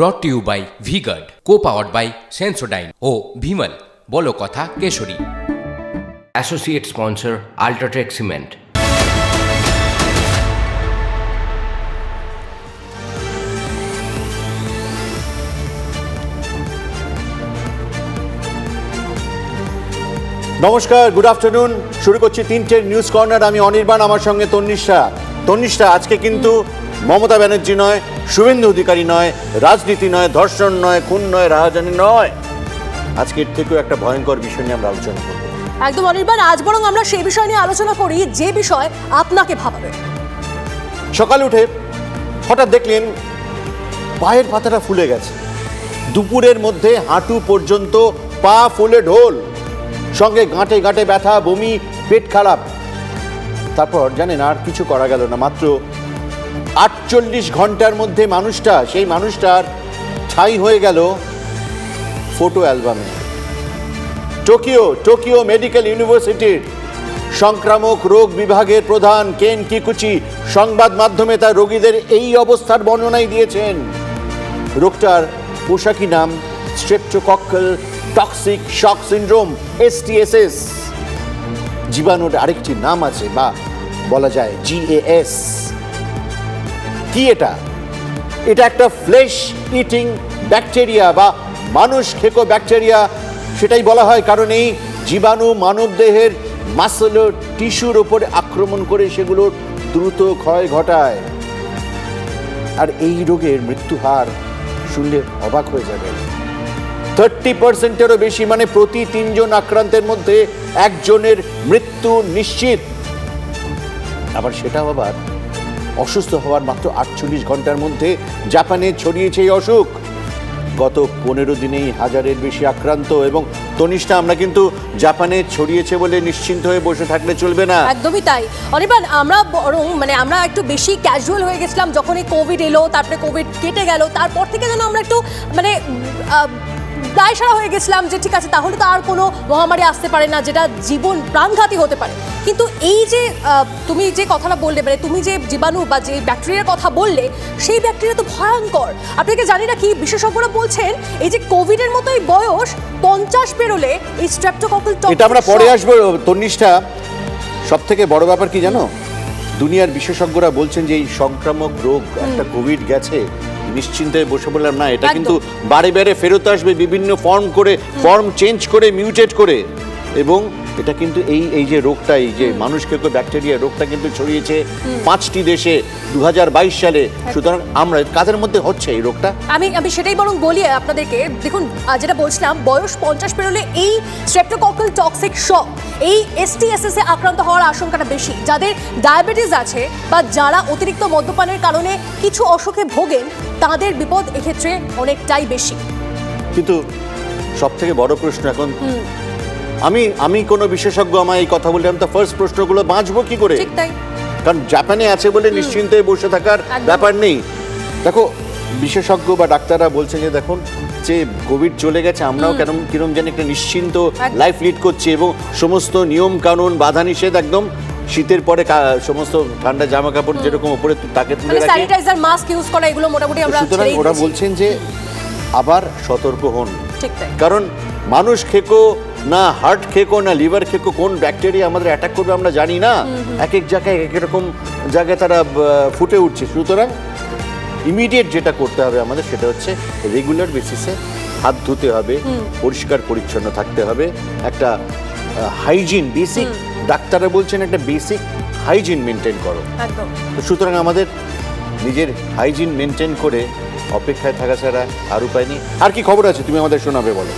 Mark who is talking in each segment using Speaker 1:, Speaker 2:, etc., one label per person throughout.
Speaker 1: Brought to you by vguard co powered by Sensodyne ও ভিমল বলো কথা Keshari. Associate sponsor UltraTech cement
Speaker 2: নমস্কার good afternoon শুরু করছি তিনটে নিউজ কর্নার আমি অনির্বাণ আমার সঙ্গে তন্নিশা তন্নিশা আজকে কিন্তু মমতা ব্যানার্জি নয় শুভেন্দু অধিকারী নয় রাজনীতি নয় ধর্ষণ নয় খুন নয় রাহাজানি নয়। আজকে এর থেকেও একটা ভয়ঙ্কর বিষয় নিয়ে আমরা আলোচনা করব।
Speaker 3: একদম অনির্বাণ আজ বরং আমরা সেই বিষয় নিয়ে আলোচনা করি যে বিষয় আপনাকে ভাবাবে।
Speaker 2: সকালে উঠে হঠাৎ দেখলেন পায়ের পাতাটা ফুলে গেছে। দুপুরের মধ্যে হাঁটু পর্যন্ত পা ফুলে ঢোল। সঙ্গে গাঁটে গাঁটে ব্যথা বমি পেট খারাপ। তারপর জানেন আর কিছু করা গেল না মাত্র আটচল্লিশ ঘণ্টার মধ্যে মানুষটা, সেই মানুষটার ঠাই হয়ে গেল ফটো অ্যালবামে। টোকিও টোকিও মেডিকেল ইউনিভার্সিটির সংক্রামক রোগ বিভাগের প্রধান কেন কিকুচি সংবাদ মাধ্যমে তার রোগীদের এই অবস্থার বর্ণনাই দিয়েছেন। রোগটার পোশাকি নাম streptococcal toxic shock syndrome STSS জীবাণুর আরেকটি নাম আছে, বা বলা যায় জিএএস কি এটা? এটা একটা ফ্লেশ ইটিং ব্যাকটেরিয়া বা মানুষ খেকো ব্যাকটেরিয়া সেটাই বলা হয় কারণ এই জীবাণু মানবদেহের মাসল টিস্যুর ওপরে আক্রমণ করে সেগুলোর দ্রুত ক্ষয় ঘটায়। আর এই রোগের মৃত্যু হার শুনলে অবাক হয়ে যাবে থার্টি পার্সেন্টেরও বেশি মানে প্রতি তিনজন আক্রান্তের মধ্যে একজনের মৃত্যু নিশ্চিত। আবার সেটাও আবার অসুস্থ হওয়ার মাত্র আটচল্লিশ ঘণ্টার মধ্যে জাপানে ছড়িয়েছে এই অসুখ। গত পনেরো দিনেই হাজারের বেশি আক্রান্ত এবং তনিষ্ঠা আমরা কিন্তু জাপানে ছড়িয়েছে বলে নিশ্চিন্ত হয়ে বসে থাকলে চলবে না।
Speaker 3: একদমই তাই। অনির্বাণ আমরা বরং মানে আমরা একটু বেশি ক্যাজুয়াল হয়ে গেছিলাম যখন এই কোভিড এলো, তারপরে কোভিড কেটে গেল, তারপর থেকে যেন আমরা একটু মানে দায়সারা হয়ে গেছিলাম যে ঠিক আছে তাহলে তো আর কোনো মহামারী আসতে পারে না যেটা জীবন প্রাণঘাতী হতে পারে। কিন্তু এই যে তুমি যে কথাটা বললে মানে তুমি যে জীবাণু বা যে ব্যাকটেরিয়ার কথা বললে সেই ব্যাকটেরিয়া তো ভয়ঙ্কর। আপনাকে জানি না কি বিশেষজ্ঞরা বলছেন এই যে কোভিডের মতোই বয়স পঞ্চাশ পেরোলে এই স্ট্রেপ্টোককাল
Speaker 2: এটা আমরা পরে আসব তন্নিষ্ঠা। সব থেকে বড় ব্যাপার কি জানো? দুনিয়ার বিশেষজ্ঞরা বলছেন যে এই সংক্রামক রোগ একটা কোভিড গেছে নিশ্চিন্তে বসে বললাম না এটা কিন্তু বারে বারে ফেরত আসবে বিভিন্ন ফর্ম করে ফর্ম চেঞ্জ করে মিউটেট করে। এবং এটা কিন্তু এই এই যে রোগটা এই যে মানুষকে তো ব্যাকটেরিয়া রোগটা কিন্তু ছড়িয়েছে পাঁচটি দেশে দুহাজার বাইশ সালে। সুতরাং আমরা কাদের মধ্যে হচ্ছে এই রোগটা?
Speaker 3: আমি আমি সেটাই বরং বলি আপনাদেরকে। দেখুন যেটা বলছিলাম বয়স পঞ্চাশ পেরোলে এই স্ট্রেপ্টোকক্কাল টক্সিক শক এই এসটিএসএস এ আক্রান্ত হওয়ার আশঙ্কাটা বেশি। যাদের ডায়াবেটিস আছে বা যারা অতিরিক্ত মদ্যপানের কারণে কিছু অসুখে ভোগেন তাদের বিপদ এক্ষেত্রে অনেকটাই বেশি।
Speaker 2: কিন্তু সব থেকে বড় প্রশ্ন এখন আমি আমি কোনো বিশেষজ্ঞ আমায় এই কথা বললে আমি তো ফার্স্ট প্রশ্নগুলো বাঁচবো কি করে?
Speaker 3: ঠিক তাই।
Speaker 2: কারণ জাপানে আছে বলে নিশ্চিন্তে বসে থাকার ব্যাপার নেই। দেখো বিশেষজ্ঞ বা ডাক্তাররা বলছেন যে দেখুন যে কোভিড চলে গেছে আমরাও কেন কিরম যেন একটা নিশ্চিন্ত লাইফ লিড করছি এবং সমস্ত নিয়ম কানুন বাধা নিষেধ একদম শীতের পরে সমস্ত ঠান্ডা জামা কাপড় যেরকম উপরে তাকে তুলে রাখি।
Speaker 3: স্যানিটাইজার মাস্ক ইউজ করা এগুলো মোটামুটি আমরা
Speaker 2: সুতরাং ওরা বলছেন যে আবার সতর্ক হন। কারণ মানুষ খেকো না হার্ট খেকো না লিভার খেকো কোন ব্যাকটেরিয়া আমাদের অ্যাটাক করবে আমরা জানি না। এক এক জায়গায় এক এক রকম জায়গায় তারা ফুটে উঠছে। সুতরাং ইমিডিয়েট যেটা করতে হবে আমাদের সেটা হচ্ছে রেগুলার বেসিসে হাত ধুতে হবে পরিষ্কার পরিচ্ছন্ন থাকতে হবে। একটা হাইজিন বেসিক ডাক্তাররা বলছেন একটা বেসিক হাইজিন মেনটেন করো। তো সুতরাং আমাদের নিজের হাইজিন মেনটেন করে অপেক্ষায় থাকা ছাড়া আর উপায় নেই। আর কি খবর আছে? তুমি আমাদের শোনাবে বলো।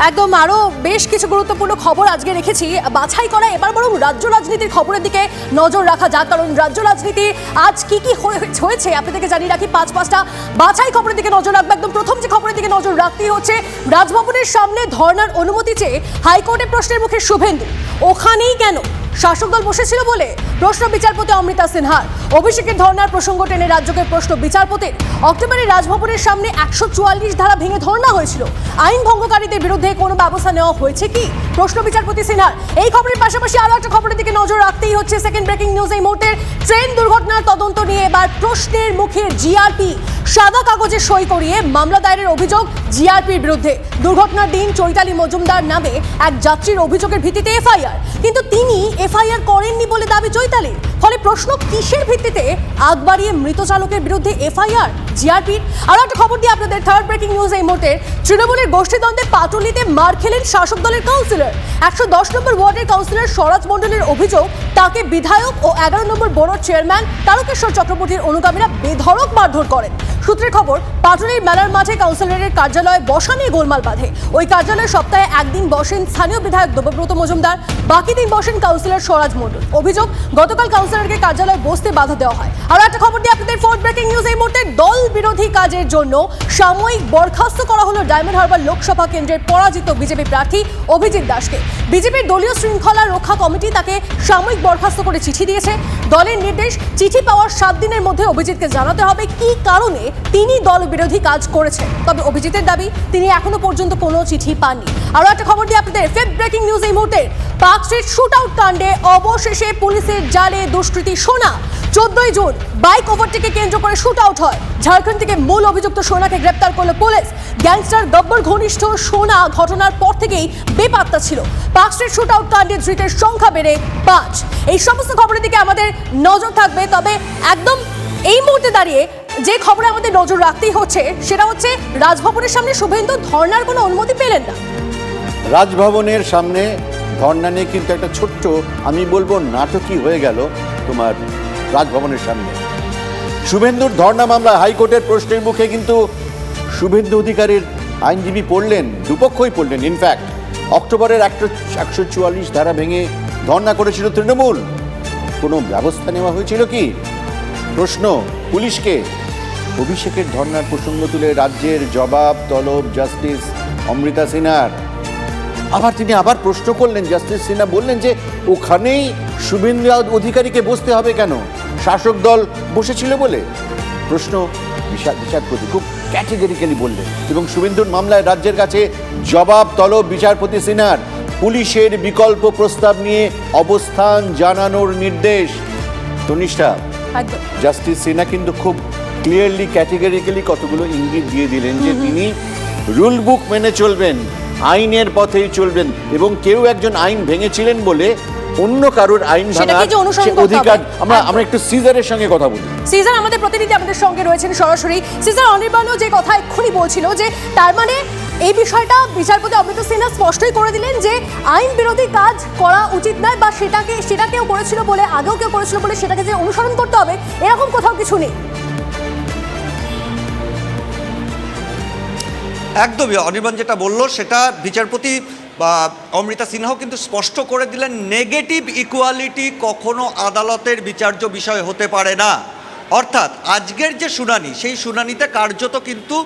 Speaker 3: একদম আরও বেশ কিছু গুরুত্বপূর্ণ খবর আজকে রেখেছি। বাছাই করা এবার বরং রাজ্য রাজনীতির খবরের দিকে নজর রাখা যাক, কারণ রাজ্য রাজনীতি আজ কি কি হয়ে- হয়েছে আপনাদেরকে জানিয়ে রাখি পাঁচ পাঁচটা বাছাই খবরের দিকে নজর রাখব। একদম প্রথম যে খবরের দিকে নজর রাখতেই হচ্ছে, রাজভবনের সামনে ধর্নার অনুমতি চেয়ে হাইকোর্টে প্রশ্নের মুখে শুভেন্দু। ওখানেই কেন? শাসক দল বসেছিল বলে প্রশ্ন বিচারপতি অমৃতা সিনহার। অভিষেকের ধর্নার প্রসঙ্গ টেনে রাজ্যকে প্রশ্ন বিচারপতির। অক্টোবরে রাজভবনের সামনে একশো চুয়াল্লিশ ধারা ভেঙে ধর্না হয়েছিল। আইন ভঙ্গকারীদের বিরুদ্ধে কোনো ব্যবস্থা নেওয়া হয়েছে কি? প্রশ্ন বিচারপতি সিনহার। এই খবরের পাশাপাশি আরও একটা খবরের দিকে নজর রাখতেই হচ্ছে সেকেন্ড ব্রেকিং নিউজ এই মুহূর্তে। ট্রেন দুর্ঘটনার তদন্ত নিয়ে এবার প্রশ্নের মুখে জিআরপি। সাদা কাগজে সই করিয়ে মামলা দায়েরের অভিযোগ জিআরপির বিরুদ্ধে। দুর্ঘটনার দিন চৈতালি মজুমদার নামে এক যাত্রীর অভিযোগের ভিত্তিতে এফআইআর। কিন্তু তিনি এফআইআর করেননি বলে দাবি চৈতালি। ফলে প্রশ্ন কিসের ভিত্তিতে আগ বাড়িয়ে মৃত চালকের বিরুদ্ধে এফআইআর জিআরপির আরও একটা খবর দিয়ে আপনাদের থার্ড ব্রেকিং নিউজ এই মুহূর্তে। তৃণমূলের গোষ্ঠীদ্বন্দ্বে পাটুলিতে মার খেলেন শাসক দলের কাউন্সিলর একশো দশ নম্বর ওয়ার্ডের কাউন্সিলর স্বরাজ মণ্ডলের অভিযোগ তাকে বিধায়ক ও এগারো নম্বর বড় চেয়ারম্যান তারকেশ্বর চক্রবর্তীর অনুগামীরা বেধড়ক মারধর করেন। সূত্রের খবর, পাটুলির মেলার মাঠে কাউন্সিলরের কার্যালয়ে বসা নিয়ে গোলমাল বাঁধে। ওই কার্যালয়ে সপ্তাহে একদিন বসেন স্থানীয় বিধায়ক দেবব্রত মজুমদার, বাকি দিন বসেন কাউন্সিলর স্বরাজ মণ্ডল। অভিযোগ, গতকাল কাউন্সিলরকে কার্যালয়ে বসতে বাধা দেওয়া হয়। আর একটা খবর দিয়ে আপনাদের ফোর্থ ব্রেকিং নিউজ এই মুহূর্তে, দল বিরোধী কাজের জন্য সাময়িক বরখাস্ত করা হলো ডায়মন্ড হারবার লোকসভা কেন্দ্রের পরাজিত বিজেপি প্রার্থী অভিজিৎ দাসকে। বিজেপির দলীয় শৃঙ্খলা রক্ষা কমিটি তাকে সাময়িক বরখাস্ত করে চিঠি দিয়েছে। দলের নির্দেশ, চিঠি পাওয়ার সাত দিনের মধ্যে অভিজিৎকে জানাতে হবে কি কারণে তিনি দল বিরোধী কাজ করেছেন। তবে অভিজিতের দাবি, তিনি এখনও পর্যন্ত কোনো চিঠি পাননি। আরও একটা খবর দিয়ে আপনাদের ফিফথ ব্রেকিং নিউজ এই মুহূর্তে। পার্ক স্ট্রিট শুট আউট কাণ্ডে অবশেষে পুলিশের জালে দুষ্কৃতী সোনা। চোদ্দই জুন, বাইক ওভারটেকে কেন্দ্র করে শুট আউট হয়। ঝাড়খণ্ড থেকে মূল অভিযুক্ত সোনাকে গ্রেপ্তার করল পুলিশ। গ্যাংস্টার গব্বর ঘনিষ্ঠ সোনা ঘটনার পর থেকেই বেপাত্তা ছিল। পার্ক স্ট্রিট শুট আউট কাণ্ডে ধৃতের সংখ্যা বেড়ে পাঁচ। এই সমস্ত খবরের দিকে আমাদের নজর থাকবে, তবে একদম এই মুহূর্তে দাঁড়িয়ে যে খবরে আমাদের নজর রাখতেই হচ্ছে, সেটা হচ্ছে রাজভবনের সামনে শুভেন্দু ধর্নার কোনো অনুমতি পেলেন না।
Speaker 2: রাজভবনের সামনে ধর্ণা নিয়ে কিন্তু একটা ছোট্ট, আমি বলব নাটকই হয়ে গেল তোমার রাজভবনের সামনে। শুভেন্দুর ধর্ণা মামলা হাইকোর্টের প্রশ্নের মুখে কিন্তু শুভেন্দু অধিকারীর আইনজীবী পড়লেন, দুপক্ষই পড়লেন ইনফ্যাক্ট অক্টোবরের একশো একশো চুয়াল্লিশ ধারা ভেঙে ধর্ণা করেছিল তৃণমূল। কোনো ব্যবস্থা নেওয়া হয়েছিল কি? প্রশ্ন, পুলিশকে? অভিষেকের ধর্নার প্রসঙ্গ তুলে রাজ্যের জবাব, তলব জাস্টিস অমৃতা সিনহার আবার তিনি আবার প্রশ্ন করলেন, জাস্টিস সিনহা বললেন যে, ওখানেই শুভেন্দু অধিকারীকে বসতে হবে কেন? শাসক দল বসেছিল বলে? প্রশ্ন বিচার- বিচারপতি খুব ক্যাটেগরিক্যালি বললেন এবং শুভেন্দুর মামলায় রাজ্যের কাছে জবাব, তলব বিচারপতি সিনহার পুলিশের বিকল্প প্রস্তাব নিয়ে অবস্থান জানানোর নির্দেশ। তনিষ্ঠা জাস্টিস সিনহা কিন্তু খুব ক্লিয়ারলি ক্যাটেগরিক্যালি কতগুলো ইঙ্গিত দিয়ে দিলেন যে তিনি রুল বুক মেনে চলবেন আইনের পথেই চলবেন এবং কেউ একজন আইন ভেঙেছিলেন বলে অন্য কারোর আইন ভাঙার। অধিকার আমরা আমরা একটু সিজারের সঙ্গে কথা বলি।
Speaker 3: সিজার আমাদের প্রতিনিধি আমাদের সঙ্গে রয়েছেন সরাসরি। সিজার অনির্বাণও যে কথা এক্ষুনি বলছিল যে তার মানে এই বিষয়টা বিচারপতি অমৃত সিনহা স্পষ্টই করে দিলেন যে আইন বিরোধী কাজ করা উচিত নয় বা সেটাকে সেটা কেউ করেছিল বলে, আগেও কেউ করেছিল বলে সেটাকে যে অনুসরণ করতে হবে, এরকম কোথাও কিছু নেই।
Speaker 4: একদমই অনির্বাণ যেটা বলল, সেটা বিচারপতি, বা অমৃতা সিনহাও কিন্তু স্পষ্ট করে দিলেন, নেগেটিভ ইকুয়ালিটি কখনো আদালতের বিচার্য বিষয় হতে পারে না। অর্থাৎ আজকের যে শুনানি, সেই শুনানিতে কার্যত কিন্তু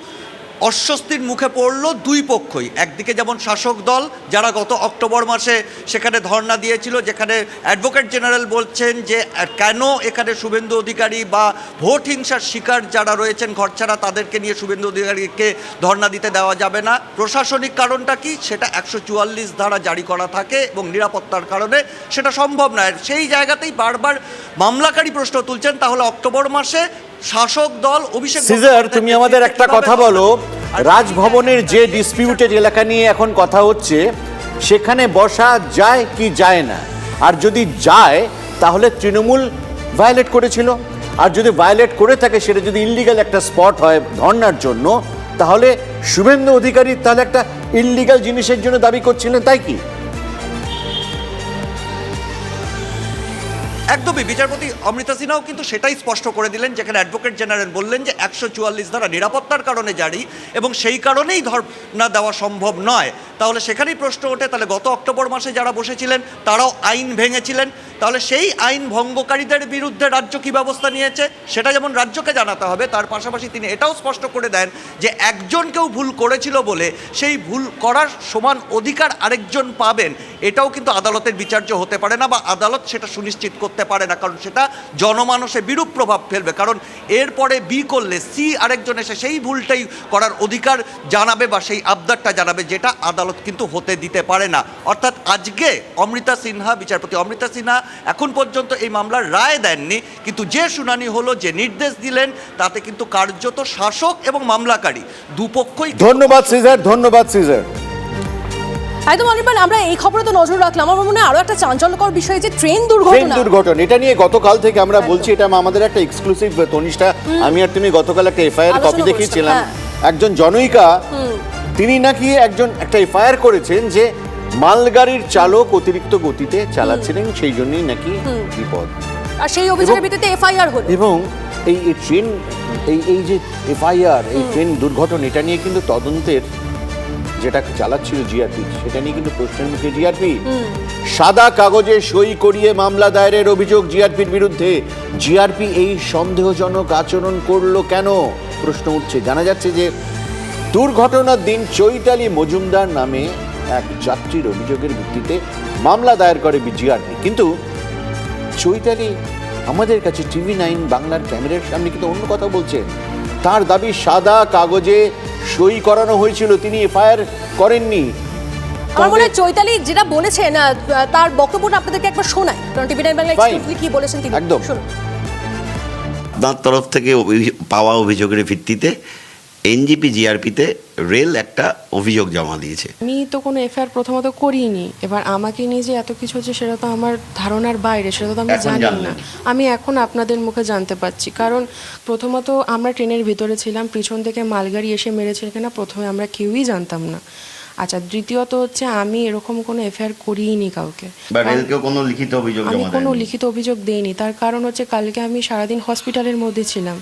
Speaker 4: অস্বস্তির মুখে পড়ল দুই পক্ষই। একদিকে যেমন শাসক দল, যারা গত অক্টোবর মাসে সেখানে ধর্ণা দিয়েছিল, যেখানে অ্যাডভোকেট জেনারেল বলছেন যে, কেন এখানে শুভেন্দু অধিকারী বা ভোট হিংসার শিকার যারা রয়েছেন ঘরছাড়া, তাদেরকে নিয়ে শুভেন্দু অধিকারীকে ধর্ণা দিতে দেওয়া যাবে না। প্রশাসনিক কারণটা কি? সেটা একশো চুয়াল্লিশ ধারা জারি করা থাকে এবং নিরাপত্তার কারণে সেটা সম্ভব নয়। সেই জায়গাতেই বারবার মামলাকারী প্রশ্ন তুলছেন, তাহলে অক্টোবর মাসে শাসক দল অভিষেক
Speaker 2: সিজার তুমি আমাদের একটা কথা বলো? রাজভবনের যে ডিসপিউটেড এলাকা নিয়ে এখন কথা হচ্ছে সেখানে বসা যায় কি যায় না? আর যদি যায় তাহলে তৃণমূল ভায়োলেট করেছিল। আর যদি ভায়োলেট করে থাকে সেটা যদি ইল্লিগাল একটা স্পট হয় ধর্নার জন্য তাহলে শুভেন্দু অধিকারী তাহলে একটা ইল্লিগাল জিনিসের জন্য দাবি করছিলেন তাই কি?
Speaker 4: একদমই। বিচারপতি অমৃতা সিনহাও কিন্তু সেটাই স্পষ্ট করে দিলেন, যেখানে অ্যাডভোকেট জেনারেল বললেন যে একশো চুয়াল্লিশ ধারা নিরাপত্তার কারণে জারি এবং সেই কারণেই ধর্ণা দেওয়া সম্ভব নয়। তাহলে সেখানেই প্রশ্ন ওঠে, তাহলে গত অক্টোবর মাসে যারা বসেছিলেন, তারাও আইন ভেঙেছিলেন। তাহলে সেই আইন ভঙ্গকারীদের বিরুদ্ধে রাজ্য কী ব্যবস্থা নিয়েছে সেটা যেমন রাজ্যকে জানাতে হবে, তার পাশাপাশি তিনি এটাও স্পষ্ট করে দেন যে একজন কেউ ভুল করেছিল বলে সেই ভুল করার সমান অধিকার আরেকজন পাবেন। এটাও কিন্তু আদালতের বিচার্য হতে পারে না বা আদালত সেটা সুনিশ্চিত করতে পারে না, কারণ সেটা জনমানসে বিরূপ প্রভাব ফেলবে। কারণ এরপরে বি করলে সি আরেকজন এসে সেই ভুলটাই করার অধিকার জানাবে বা সেই আবদারটা জানাবে, যেটা আদালত কিন্তু হতে দিতে পারে না। অর্থাৎ আজকে অমৃতা সিনহা, বিচারপতি অমৃতা সিনহা এখন পর্যন্ত এই মামলার রায় দেননি কিন্তু যে শুনানি হলো যে নির্দেশ দিলেন তাতে কিন্তু কার্যত শাসক এবং মামলাকারী দুপক্ষই
Speaker 2: ধন্যবাদ সিজার ধন্যবাদ সিজার।
Speaker 3: একদম অনির্বাণ আমরা এই খবরে তো নজর রাখলাম। আমার মনে হয় আরও একটা চাঞ্চল্যকর বিষয় যে ট্রেন
Speaker 2: ট্রেন
Speaker 3: দুর্ঘটনা
Speaker 2: দুর্ঘটনা এটা নিয়ে গতকাল থেকে আমরা বলছি এটা আমাদের একটা এক্সক্লুসিভ তনিষ্ঠা। আমি আর তুমি গতকাল একটা এফআইআর কপি দেখিয়েছিলাম।
Speaker 3: করছিলাম,
Speaker 2: একজন জনৈকা তিনি নাকি একজন একটা এফআইআর করেছেন যে মালগাড়ির চালক অতিরিক্ত গতিতে চালাচ্ছিলেন সেই জন্যই নাকি বিপদ।
Speaker 3: আর সেই অভিযোগের ভিত্তিতে এফআইআর হলো।
Speaker 2: এবং এই এই ট্রেন এই এই যে এফআইআর এই ট্রেন দুর্ঘটনা এটা নিয়ে কিন্তু তদন্তের যেটা চালাচ্ছিল জিআরপি সেটা নিয়ে কিন্তু প্রশ্নের মুখে জিআরপি। সাদা কাগজে সই করিয়ে মামলা দায়েরের অভিযোগ জিআরপির বিরুদ্ধে। জিআরপি এই সন্দেহজনক আচরণ করল কেন? প্রশ্ন উঠছে। জানা যাচ্ছে যে দুর্ঘটনার দিন চৈতালি মজুমদার নামে এক যাত্রীর অভিযোগের ভিত্তিতে মামলা দায়ের করে জিআরপি কিন্তু চৈতালি আমাদের কাছে টিভি নাইন বাংলার ক্যামেরার সামনে কিন্তু অন্য কথা বলছেন তার দাবি সাদা কাগজে সই করানো হয়েছিল তিনি এফআইআর করেননি।
Speaker 3: আমার মনে হয় চৈতালি যেটা বলেছেন তার বক্তব্যটা আপনাদেরকে একবার শোনাই কারণ টিভি নাইন বাংলা কি বলেছেন তিনি?
Speaker 2: একদম।
Speaker 3: শুনুন।
Speaker 5: তার তরফ থেকে পাওয়া অভিযোগের ভিত্তিতে এনজিপি জিআরপিতে রেল একটা অভিযোগ জমা দিয়েছে।
Speaker 6: আমি তো কোনো এফআইআর প্রথমত করিনি। এবার আমাকে নিয়ে যে এত কিছু হচ্ছে সেটা তো আমার ধারণার বাইরে সেটা তো আমি জানি না। আমি এখন আপনাদের মুখে জানতে পারছি। কারণ প্রথমত আমরা ট্রেনের ভিতরে ছিলাম পিছন থেকে মালগাড়ি এসে মেরেছে কিনা প্রথমে আমরা কেউই জানতাম না। আচ্ছা দ্বিতীয়ত হচ্ছে আমি এরকম কোনো এফআইআর করিইনি কাউকে।
Speaker 5: বা কোনো লিখিত অভিযোগ
Speaker 6: আমি কোনো লিখিত অভিযোগ দেইনি। তার কারণ হচ্ছে কালকে আমি সারাদিন হসপিটালের মধ্যে ছিলাম।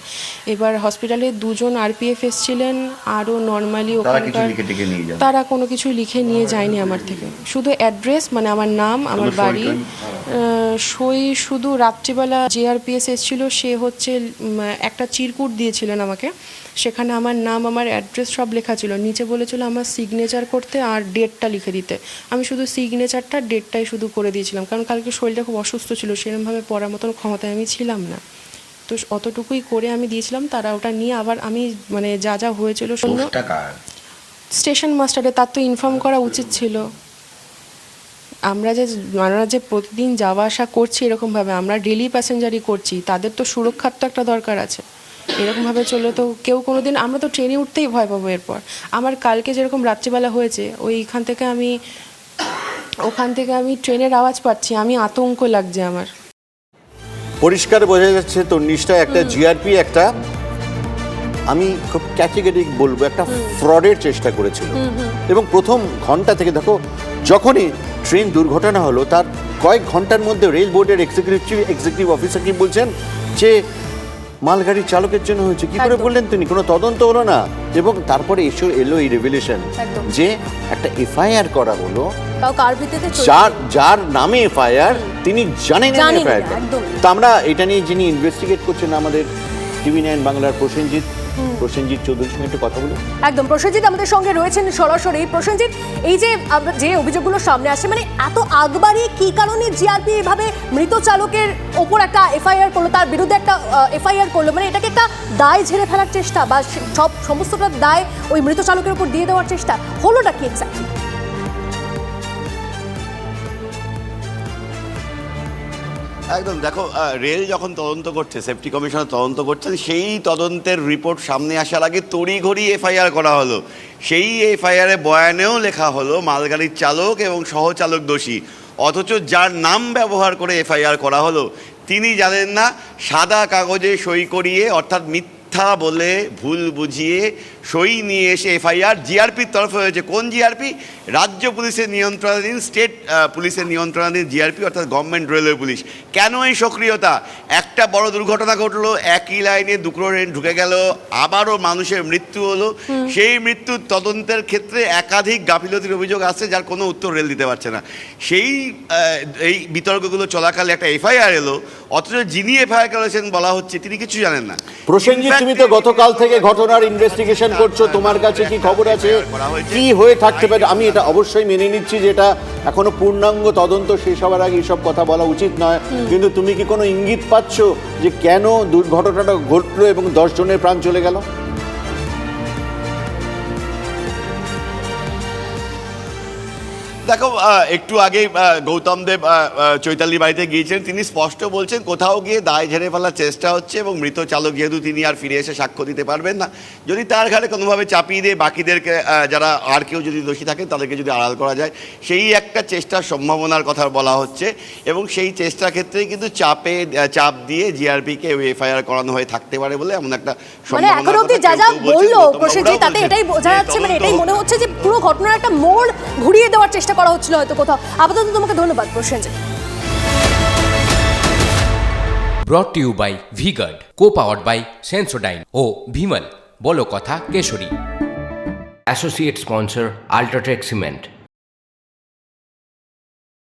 Speaker 6: এবার হসপিটালে দুজন আরপিএফ এসছিলেন আরও নর্মালি ওখানকার তারা কোনো কিছু লিখে নিয়ে যায়নি আমার থেকে। শুধু অ্যাড্রেস মানে আমার নাম আমার বাড়ি সই শুধু রাত্রিবেলা জেআরপিএস এসেছিল সে হচ্ছে একটা চিরকুট দিয়েছিলেন আমাকে। সেখানে আমার নাম আমার অ্যাড্রেস সব লেখা ছিল। নিচে বলেছিল আমার সিগনেচার করতে আর ডেটটা লিখে দিতে। আমি শুধু সিগনেচারটা ডেটটাই শুধু করে দিয়েছিলাম। কারণ কালকে শরীরটা খুব অসুস্থ ছিল সেরকমভাবে পড়ার মতন ক্ষমতায় আমি ছিলাম না। তো অতটুকুই করে আমি দিয়েছিলাম তারা ওটা নিয়ে আবার আমি মানে যা যা হয়েছিল স্টেশন মাস্টারে তার তো ইনফর্ম করা উচিত ছিল। আমরা যে আমরা যে প্রতিদিন যাওয়া আসা করছি এরকমভাবে আমরা ডেলি প্যাসেঞ্জারই করছি তাদের তো সুরক্ষার তো একটা দরকার আছে। এরকমভাবে চলে তো কেউ কোনো দিন আমরা তো ট্রেনে উঠতেই ভয় পাবো এরপর। আমার কালকে যেরকম রাত্রিবেলা হয়েছে ওইখান থেকে আমি ওখান থেকে আমি ট্রেনের আওয়াজ পাচ্ছি আমি আতঙ্ক লাগছে আমার।
Speaker 2: পরিষ্কার বোঝা যাচ্ছে তন্নিষ্ঠা একটা জিআরপি একটা আমি খুব ক্যাটেগরিক বলব একটা ফ্রডের চেষ্টা করেছিল এবং প্রথম ঘণ্টা থেকে দেখো যখনই ট্রেন দুর্ঘটনা হলো তার কয়েক ঘণ্টার মধ্যে রেল বোর্ডের এক্সিকিউটিভ এক্সিকিউটিভ অফিসার কি বলছেন? যে মালগাড়ির চালকের জন্য হয়েছে। কি করে বললেন তিনি? কোনো তদন্ত হলো না। এবং তারপরে এসে এলো এই রেভেলেশন যে একটা এফআইআর করা হলো? যার যার নামে এফআইআর তিনি জানেন না এফআইআর। তো আমরা এটা নিয়ে যিনি ইনভেস্টিগেট করছেন আমাদের টিভি নাইন বাংলার প্রসেনজিৎ প্রসেনজিৎ চৌধুরীর সঙ্গে একটু কথা বলি?
Speaker 3: একদম, প্রসেনজিৎ আমাদের সঙ্গে রয়েছেন সরাসরি। প্রসেনজিৎ, এই যে আমরা যে অভিযোগগুলো সামনে আসছে মানে এত আগবাড়ি কি কারণে জিআরপি এভাবে মৃত চালকের ওপর একটা এফআইআর করল, তার বিরুদ্ধে একটা এফআইআর করল? মানে এটাকে একটা দায় ঝেড়ে ফেলার চেষ্টা বা সব সমস্তটা দায় ওই মৃত চালকের উপর দিয়ে দেওয়ার চেষ্টা, হলোটা কি এক্স্যাক্টলি
Speaker 5: একদম, দেখো রেল যখন তদন্ত করছে সেফটি কমিশনার তদন্ত করছেন সেই তদন্তের রিপোর্ট সামনে আসার আগে তড়িঘড়ি এফআইআর করা হলো। সেই এফআইআরে বয়ানেও লেখা হলো, মালগাড়ির চালক এবং সহচালক দোষী। অথচ যার নাম ব্যবহার করে এফআইআর করা হলো, তিনি জানেন না, সাদা কাগজে সই করিয়ে, অর্থাৎ মিথ্যা মিথ্যা বলে ভুল বুঝিয়ে সই নিয়ে এসে এফআইআর জিআরপির তরফে হয়েছে। কোন জিআরপি রাজ্য পুলিশের নিয়ন্ত্রণাধীন স্টেট পুলিশের নিয়ন্ত্রণাধীন জিআরপি অর্থাৎ গভর্নমেন্ট রেলওয়ে পুলিশ। কেন এই সক্রিয়তা? একটা বড় দুর্ঘটনা ঘটলো একই লাইনে দুটো ট্রেন ঢুকে গেল আবারও মানুষের মৃত্যু হলো। সেই মৃত্যুর তদন্তের ক্ষেত্রে একাধিক গাফিলতির অভিযোগ আসছে যার কোনো উত্তর রেল দিতে পারছে না। সেই এই বিতর্কগুলো চলাকালে একটা এফআইআর এলো অথচ যিনি এফআইআর করেছেন বলা হচ্ছে তিনি কিছু জানেন না।
Speaker 2: প্রসেনজিৎ তুমি তো গতকাল থেকে ঘটনার ইনভেস্টিগেশন করছ তোমার কাছে কি খবর আছে? কি হয়ে থাকতে পারে? আমি এটা অবশ্যই মেনে নিচ্ছি যে এটা এখনও পূর্ণাঙ্গ তদন্ত শেষ হওয়ার আগে এসব কথা বলা উচিত নয়। কিন্তু তুমি কি কোনো ইঙ্গিত পাচ্ছ যে কেন দুর্ঘটনাটা ঘটলো এবং দশ জনের প্রাণ চলে গেল?
Speaker 5: দেখো একটু আগে গৌতম দেব চৈতালির বাড়িতে গিয়েছিলেন। তিনি স্পষ্ট বলছেন কোথাও গিয়ে দায় ঝেড়ে ফেলার চেষ্টা হচ্ছে এবং মৃত চালক যেহেতু তিনি আর ফিরে এসে সাক্ষ্য দিতে পারবেন না। যদি তার ঘাড়ে কোনোভাবে চাপিয়ে দিয়ে বাকিদেরকে যারা আর কেউ যদি দোষী থাকেন তাদেরকে যদি আড়াল করা যায় সেই একটা চেষ্টার সম্ভাবনার কথা বলা হচ্ছে এবং সেই চেষ্টার ক্ষেত্রেই কিন্তু চাপে চাপ দিয়ে জিআরপিকে এফআইআর করানো হয়ে থাকতে পারে বলে এমন একটা
Speaker 3: মানে এখন অব্দি যা যা বলল প্রসেনজিৎ তাতে এটাই বোঝা যাচ্ছে মানে এটাই মনে হচ্ছে যে পুরো ঘটনার একটা মোড় ঘুরিয়ে দেওয়ার চেষ্টা করা হচ্ছিল হয়তো কোথাও। আপাতত তোমাকে ধন্যবাদ Prasenjit.
Speaker 1: Brought to you by Vguard co powered by Sensodyne ও ভিমল বলো কথা Keshari. Associate sponsor UltraTech cement